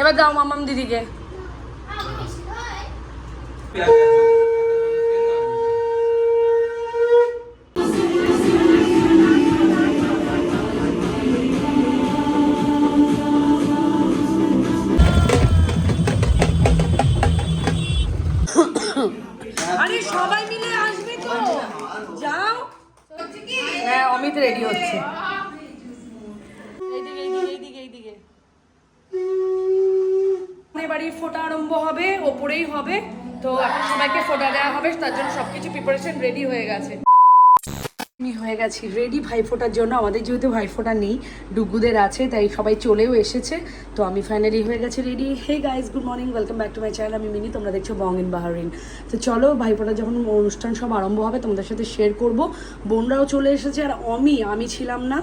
এবার দাও মামাম দিদিকে। আরে সবাই মিলে আসবে তো। যাও। হ্যাঁ অমিত রেডি হচ্ছে। আমাদের ফোটা আরম্ভ হবে, ওপরেই হবে। তো এখন সবাইকে ফোটা দেওয়া হবে, তার জন্য সবকিছু প্রিপারেশন রেডি হয়ে গেছে। আমি হয়ে গেছি রেডি ভাইফোঁটার জন্য। আমাদের যেহেতু ভাইফোঁটা নেই, ডুগুদের আছে, তাই সবাই চলেও এসেছে। তো আমি ফাইনালি হয়ে গেছি ready hey guys good morning welcome back to my channel আমি মিনি, তোমরা দেখছ বং ইন বাহারিন তো চলো ভাইফোঁটা যখন অনুষ্ঠান সব আরম্ভ হবে, তোমাদের সাথে শেয়ার করব। বোনরাও চলে এসেছে, আর অমি আমি ছিলাম না।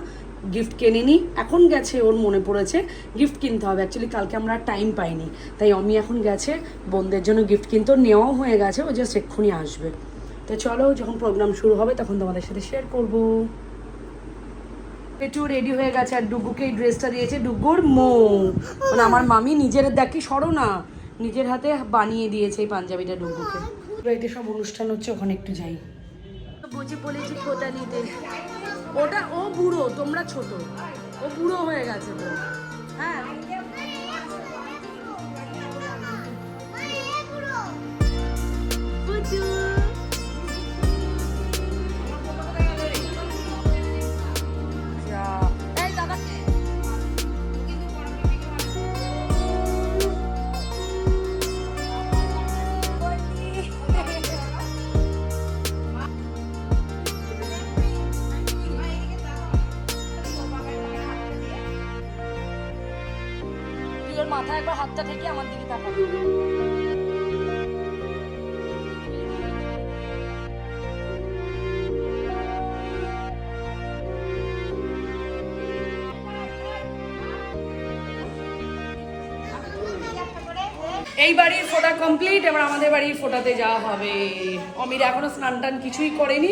গিফট কেনেনি, এখন গেছে, ওর মনে পড়েছে গিফট কিনতে হবে। অ্যাকচুয়ালি কালকে আমরা টাইম পাইনি। তাই অমি এখন গেছে, বোনদের জন্য গিফট কিনতে নেওয়াও হয়ে গেছে, ও জাস্ট এক্ষুনি আসবে। তো চলো, যখন প্রোগ্রাম শুরু হবে, তখন তোমাদের সাথে শেয়ার করব। একটু রেডি হয়ে গেছে, আর ডুগুকে এই ড্রেসটা দিয়েছে ডুগুর মো। মানে আমার মামি নিজের, দেখি সরো না, নিজের হাতে বানিয়ে দিয়েছে এই পাঞ্জাবিটা ডুগুকে সব অনুষ্ঠান হচ্ছে, ওখানে একটু যাই। বুঝি বলেছি খোটা নিতে। ওটা ও বুড়ো তোমরা ছোট। ও বুড়ো হয়ে গেছে তো। একবার হাতটা থেকে আমার দিকে তাকাবি এই বাড়ির ফোটা কমপ্লিট এবার আমাদের বাড়ির ফোটাতে যাওয়া হবে। অমির এখনও স্নান টান কিছুই করেনি।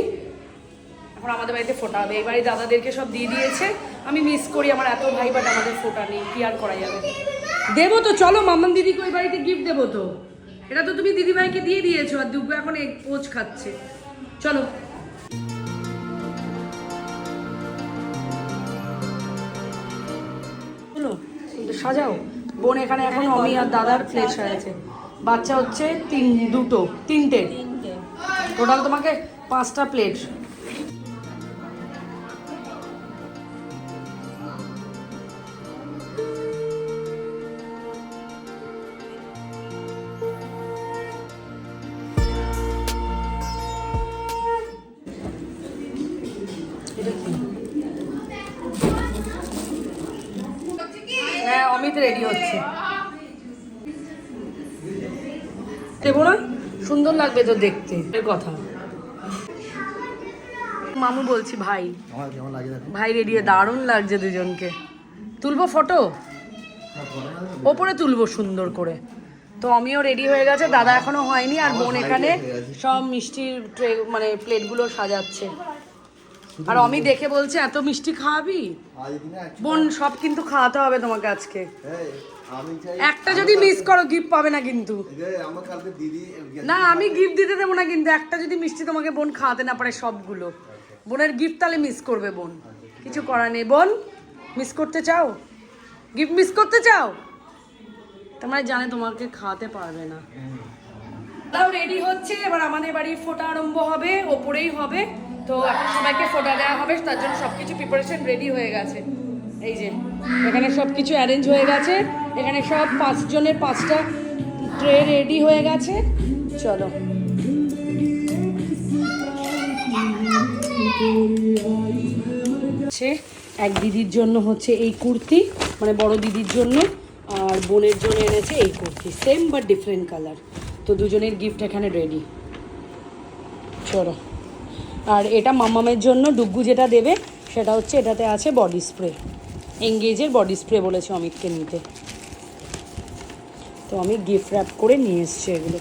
এখন আমাদের বাড়িতে ফোটা হবে। এই বাড়ি দাদাদেরকে সব দিয়ে দিয়েছে। আমি মিস করি, আমার এত ভাই বাট আমাদের ফোটা নেই। কি আর করা যাবে? দেবো তো চলো মামান দিদিকে ওই বাড়িতে গিফট দেবো তো। এটা তো তুমি দিদিভাইকে দিয়ে দিয়েছ আর দুব্বু এখন এক পোচ খাচ্ছে। চলো। চলো সাজাও। বোন এখানে এখন অমি আর দাদার প্লেট সাজাচ্ছে বাচ্চা হচ্ছে তিন দুটো তিনটে। টোটাল তোমাকে পাঁচটা প্লেট লাগবে তো দেখতে। এর কথা। মামু বলছি ভাই আমার কেমন লাগে দেখো? ভাই রেডি দারুণ লাগছে দুজনকে। তুলবো ফটো? ওপরে তুলবো সুন্দর করে। তো আমিও রেডি হয়ে গেছে দাদা এখনও হয়নি আর বোন এখানে সব মিষ্টির ট্রে মানে প্লেটগুলো সাজাচ্ছে। আর আমি দেখে বলছে এত মিষ্টি খাওয়াবি? বোন সব কিন্তু খাওয়াতে হবে তোমাকে আজকে। একটা যদি মিস করো গিফট পাবে না কিন্তু। না আমি গিফট দিতে দেবো না কিন্তু একটা যদি মিষ্টি তোমাকে বোন খাওয়াতে না পারে সবগুলো। বোনের গিফট তাহলে মিস করবে বোন। কিছু করার নেই। বোন মিস করতে চাও? গিফট মিস করতে চাও? তোমরা জানে তোমাকে খাওয়াতে পারবে না। তাও রেডি হচ্ছে এবার আমাদের বাড়ির ফোটা আরম্ভ হবে ওপরেই হবে। তো এখন সবাইকে ফোটা দেওয়া হবে তার জন্য সবকিছু প্রিপারেশন রেডি হয়ে গেছে। এই যে, এখানে সব কিছু অ্যারেঞ্জ হয়ে গেছে। এখানে সব পাঁচজনের পাঁচটা ট্রে রেডি হয়ে গেছে। চলো। এক দিদির জন্য হচ্ছে এই কুর্তি মানে বড় দিদির জন্য, আর বোনের জন্য এনেছে এই kurti. Same but different colour তো দুজনের গিফট এখানে রেডি চলো। আর এটা মাম্মামের জন্য, ডুগ্গু যেটা দেবে, সেটা হচ্ছে এটাতে আছে বডি স্প্রে এঙ্গেজের বডি স্প্রে বলেছে অমিতকে নিতে। তো আমি গিফট র্যাপ করে নিয়ে এসছি এগুলো।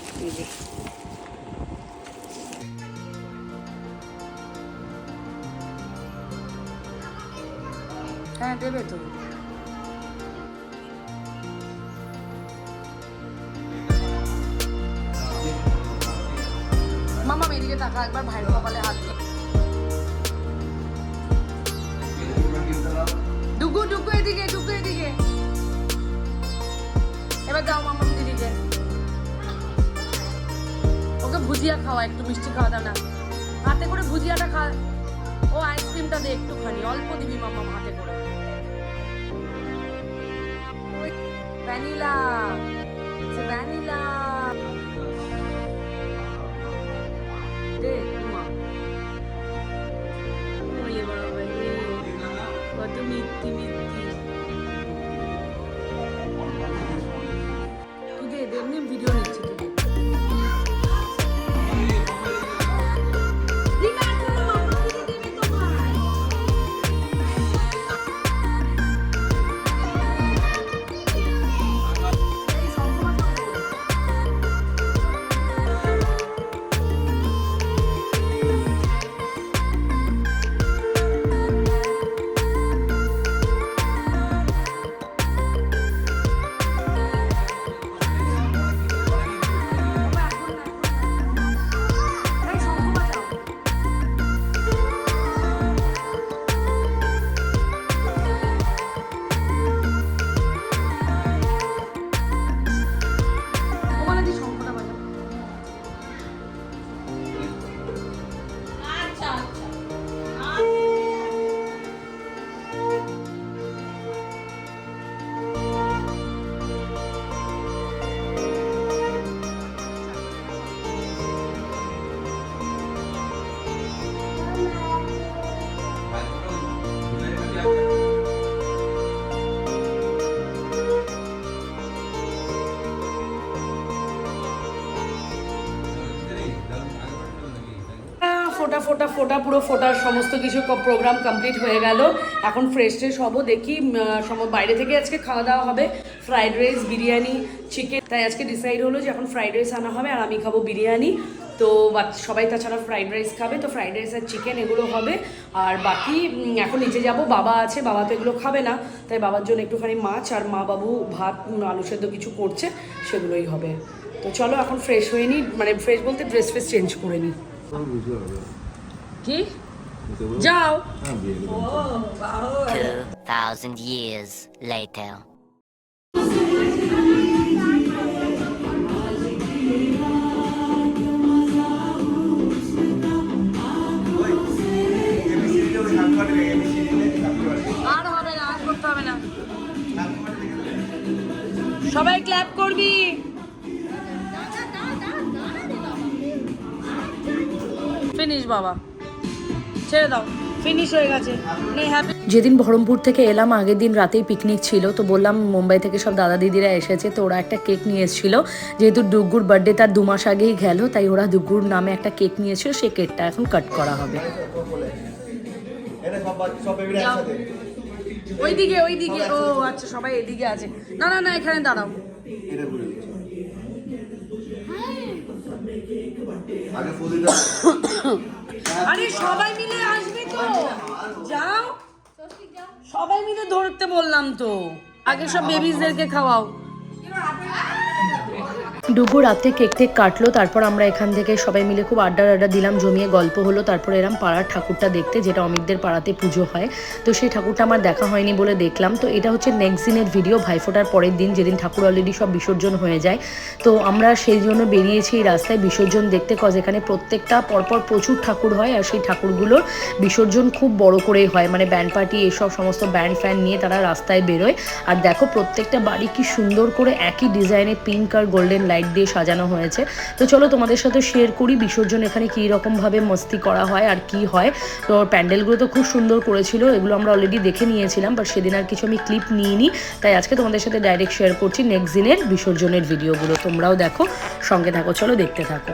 হ্যাঁ, মামা এদিকে টাকা একবার ভাইয়ের কপালে হাত দিয়ে এবার দাও মামাম দিদিকে ওকে ভুজিয়া খাওয়া, একটু মিষ্টি খাওয়া দাও না। হাতে করে ভুজিয়াটা খা। ও আইসক্রিমটা দে একটুখানি, অল্প দিবি মামা হাতে করে। Vanilla vanilla. দে কত মিথ্যি দে এমনি ভিডিও নিচ্ছি। ফোটা ফোটা, পুরো ফোটার সমস্ত কিছু প্রোগ্রাম কমপ্লিট হয়ে গেল। এখন ফ্রেশ ট্রেশ হব, দেখি সম বাইরে থেকে আজকে খাওয়া দাওয়া হবে। ফ্রাইড রাইস বিরিয়ানি চিকেন তাই আজকে ডিসাইড হলো যে এখন ফ্রাইড রাইস আনা হবে আর আমি খাব বিরিয়ানি। তো সবাই তাছাড়া ফ্রাইড রাইস খাবে, তো ফ্রাইড রাইস আর চিকেন এগুলো হবে। আর বাকি এখন নিচে যাব, বাবা আছে, বাবা তো এগুলো খাবে না। তাই বাবার জন্য একটুখানি মাছ আর মা বাবু ভাত আলু সেদ্ধ কিছু করছে, সেগুলোই হবে। তো চলো এখন ফ্রেশ হয়ে নিই মানে ফ্রেশ বলতে ড্রেস ফ্রেস চেঞ্জ করে নিই কি? যাও। Two thousand years later. আর হবে না আর করতে হবে না। সবাই ক্ল্যাপ করবি। ফিনিশ বাবা। ছেড়ে দাও ফিনিশ হয়ে গেছে। নে হ্যাপি যেদিন বহরমপুর থেকে এলাম আগের দিন রাতেই পিকনিক ছিল তো বললাম মুম্বাই থেকে সব দাদা দিদিরা এসেছে তো ওরা একটা কেক নিয়ে এসেছিল। যেহেতু ডুগ্গুর বার্থডে তার দু মাস আগেই গেল তাই ওরা ডুগ্গুর নামে একটা কেক নিয়েছিল সেই কেকটা এখন কাট করা হবে। ওইদিকে ওইদিকে। ও আচ্ছা সবাই এদিকে আছে। না না না এখানে দাঁড়াও। আগে আরে সবাই মিলে আসবি তো। যাও। সবাই মিলে ধরতে বললাম তো। আগে সব বেবিজদেরকে খাওয়াও। ডুগু রাত্রে কেক টেক কাটলো, তারপর আমরা এখান থেকে সবাই মিলে খুব আড্ডা আড্ডা দিলাম, জমিয়ে গল্প হলো, তারপর এরম পাড়ার ঠাকুরটা দেখতে, যেটা অমিতদের পাড়াতে পুজো হয়। তো সেই ঠাকুরটা আমার দেখা হয়নি বলে দেখলাম। তো এটা হচ্ছে নেক্সট দিনের ভিডিও ভাইফোঁটার পরের দিন, যেদিন ঠাকুর অলরেডি সব বিসর্জন হয়ে যায়। তো আমরা সেই জন্য বেরিয়েছি এই রাস্তায় বিসর্জন দেখতে কজ এখানে প্রত্যেকটা পরপর প্রচুর ঠাকুর হয়, আর সেই ঠাকুরগুলোর বিসর্জন খুব বড় করেই হয়। মানে ব্যান্ড পার্টি এসব সমস্ত ব্যান্ড ফ্যান নিয়ে তারা রাস্তায় বেরোয়। আর দেখো প্রত্যেকটা বাড়ি কি সুন্দর করে একই ডিজাইনে পিঙ্ক আর গোল্ডেন লাইট দিয়ে সাজানো হয়েছে। তো চলো তোমাদের সাথে শেয়ার করি বিসর্জন এখানে কী রকমভাবে মস্তি করা হয় আর কি হয়। তো প্যান্ডেলগুলো তো খুব সুন্দর করেছিল, এগুলো আমরা অলরেডি দেখে নিয়েছিলাম বাট সেদিন আর কিছু আমি ক্লিপ নিইনি। তাই আজকে তোমাদের সাথে ডাইরেক্ট শেয়ার করছি নেক্সট দিনের বিসর্জনের ভিডিওগুলো তোমরাও দেখো, সঙ্গে থাকো, চলো দেখতে থাকো।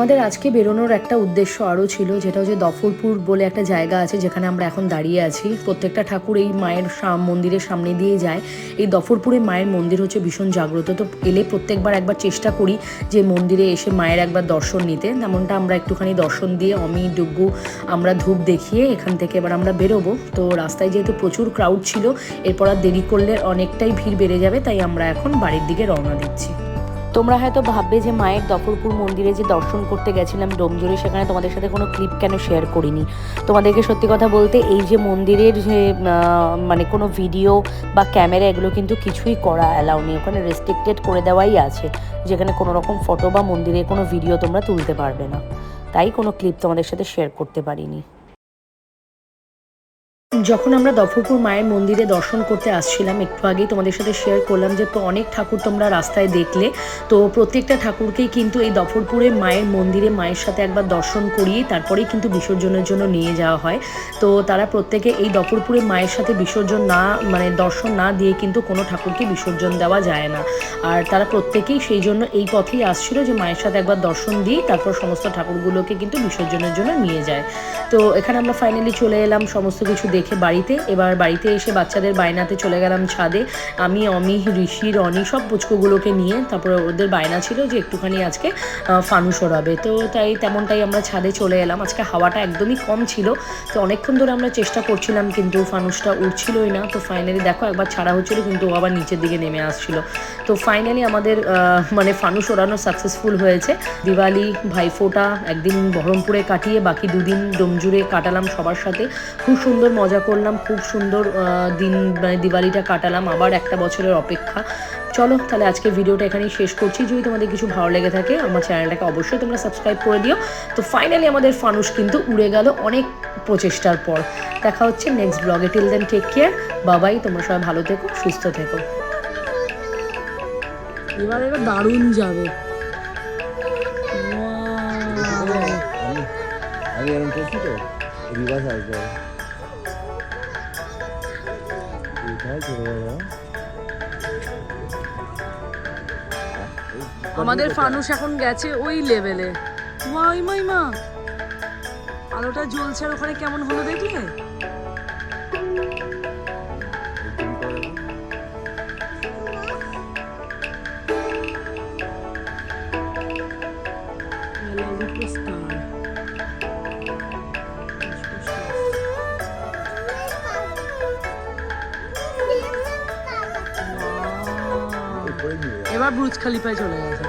আমাদের আজকে বেরোনোর একটা উদ্দেশ্য আরও ছিল, যেটা হচ্ছে দফরপুর বলে একটা জায়গা আছে, যেখানে আমরা এখন দাঁড়িয়ে আছি। প্রত্যেকটা ঠাকুর এই মায়ের মন্দিরের সামনে দিয়ে যায়। এই দফরপুরে মায়ের মন্দির হচ্ছে ভীষণ জাগ্রত। তো এলে প্রত্যেকবার একবার চেষ্টা করি যে মন্দিরে এসে মায়ের একবার দর্শন নিতে। তেমনটা আমরা একটুখানি দর্শন দিয়ে অমি ডুগ্গু আমরা ধূপ দেখিয়ে এখান থেকে এবার আমরা বেরোবো। তো রাস্তায় যেহেতু প্রচুর ক্রাউড ছিল, এরপর আর দেরি করলে অনেকটাই ভিড় বেড়ে যাবে, তাই আমরা এখন বাড়ির দিকে রওনা দিচ্ছি। তোমরা হয়তো ভাববে যে মায়ের দফরপুর মন্দিরে যে দর্শন করতে গেছিলাম ডোমজুড়ে সেখানে তোমাদের সাথে কোনো ক্লিপ কেন শেয়ার করিনি? তোমাদেরকে সত্যি কথা বলতে এই যে মন্দিরের যে মানে কোনো ভিডিও বা ক্যামেরা এগুলো কিন্তু কিছুই করা অ্যালাউ নেই। ওখানে রেস্ট্রিক্টেড করে দেওয়াই আছে। যেখানে কোনো রকম ফটো বা মন্দিরের কোনো ভিডিও তোমরা তুলতে পারবে না। তাই কোনো ক্লিপ তোমাদের সাথে শেয়ার করতে পারিনি। যখন আমরা দফরপুর মায়ের মন্দিরে দর্শন করতে আসছিলাম, একটু আগেই তোমাদের সাথে শেয়ার করলাম যে, তো অনেক ঠাকুর তোমরা রাস্তায় দেখলে। তো প্রত্যেকটা ঠাকুরকেই কিন্তু এই দফরপুরে মায়ের মন্দিরে মায়ের সাথে একবার দর্শন করিয়ে তারপরেই কিন্তু বিসর্জনের জন্য নিয়ে যাওয়া হয়। তো তারা প্রত্যেকে এই দফরপুরে মায়ের সাথে বিসর্জন না মানে দর্শন না দিয়ে কিন্তু কোনো ঠাকুরকে বিসর্জন দেওয়া যায় না। আর তারা প্রত্যেকেই সেই জন্য এই পথেই আসছিল যে, মায়ের সাথে একবার দর্শন দিয়ে তারপর সমস্ত ঠাকুরগুলোকে কিন্তু বিসর্জনের জন্য নিয়ে যায়। তো এখানে আমরা ফাইনালি চলে এলাম, সমস্ত কিছু দেখে বাড়িতে, এবার বাড়িতে এসে বাচ্চাদের বায়নাতে চলে গেলাম ছাদে। আমি অমি ঋষি, রনি সব পুচকোগুলোকে নিয়ে, তারপরে ওদের বায়না ছিল যে একটুখানি আজকে ফানুস ওড়াবে তো তাই তেমনটাই আমরা ছাদে চলে এলাম। আজকে হাওয়াটা একদমই কম ছিল। তো অনেকক্ষণ ধরে আমরা চেষ্টা করছিলাম, কিন্তু ফানুসটা উঠছিলই না। তো ফাইনালি দেখো একবার ছাড়া হচ্ছিল, কিন্তু ও আবার নিচের দিকে নেমে আসছিল। তো ফাইনালি আমাদের মানে ফানুস ওড়ানো সাকসেসফুল হয়েছে। দিওয়ালি, ভাইফোঁটা, একদিন বহরমপুরে কাটিয়ে, বাকি দুদিন ডোমজুড়ে কাটালাম সবার সাথে। খুব সুন্দর মজা করলাম খুব সুন্দর দিন মানে দিওয়ালিটা কাটালাম আবার একটা বছরের অপেক্ষা। চলো তাহলে আজকে ভিডিওটা এখানেই শেষ করছি। যদি তোমাদের কিছু ভালো লেগে থাকে আমার চ্যানেলটাকে অবশ্যই তোমরা সাবস্ক্রাইব করে দিও। তো ফাইনালি আমাদের ফানুস কিন্তু উড়ে গেল অনেক প্রচেষ্টার পর। দেখা হচ্ছে নেক্সট ব্লগে টিল দেন টেক কেয়ার বাবাই তোমরা সবাই ভালো থেকো সুস্থ থেকো। এবার এবার দারুণ যাবে। আমি এরকম করছি তো রিভার্স আসবে আমাদের ফানুস এখন গেছে ওই লেভেলে মাই মাই, মা। আলোটা জ্বলছে আর ওখানে কেমন হলো দেখলে? ব্রুজ খালিফায় চলে গেছে।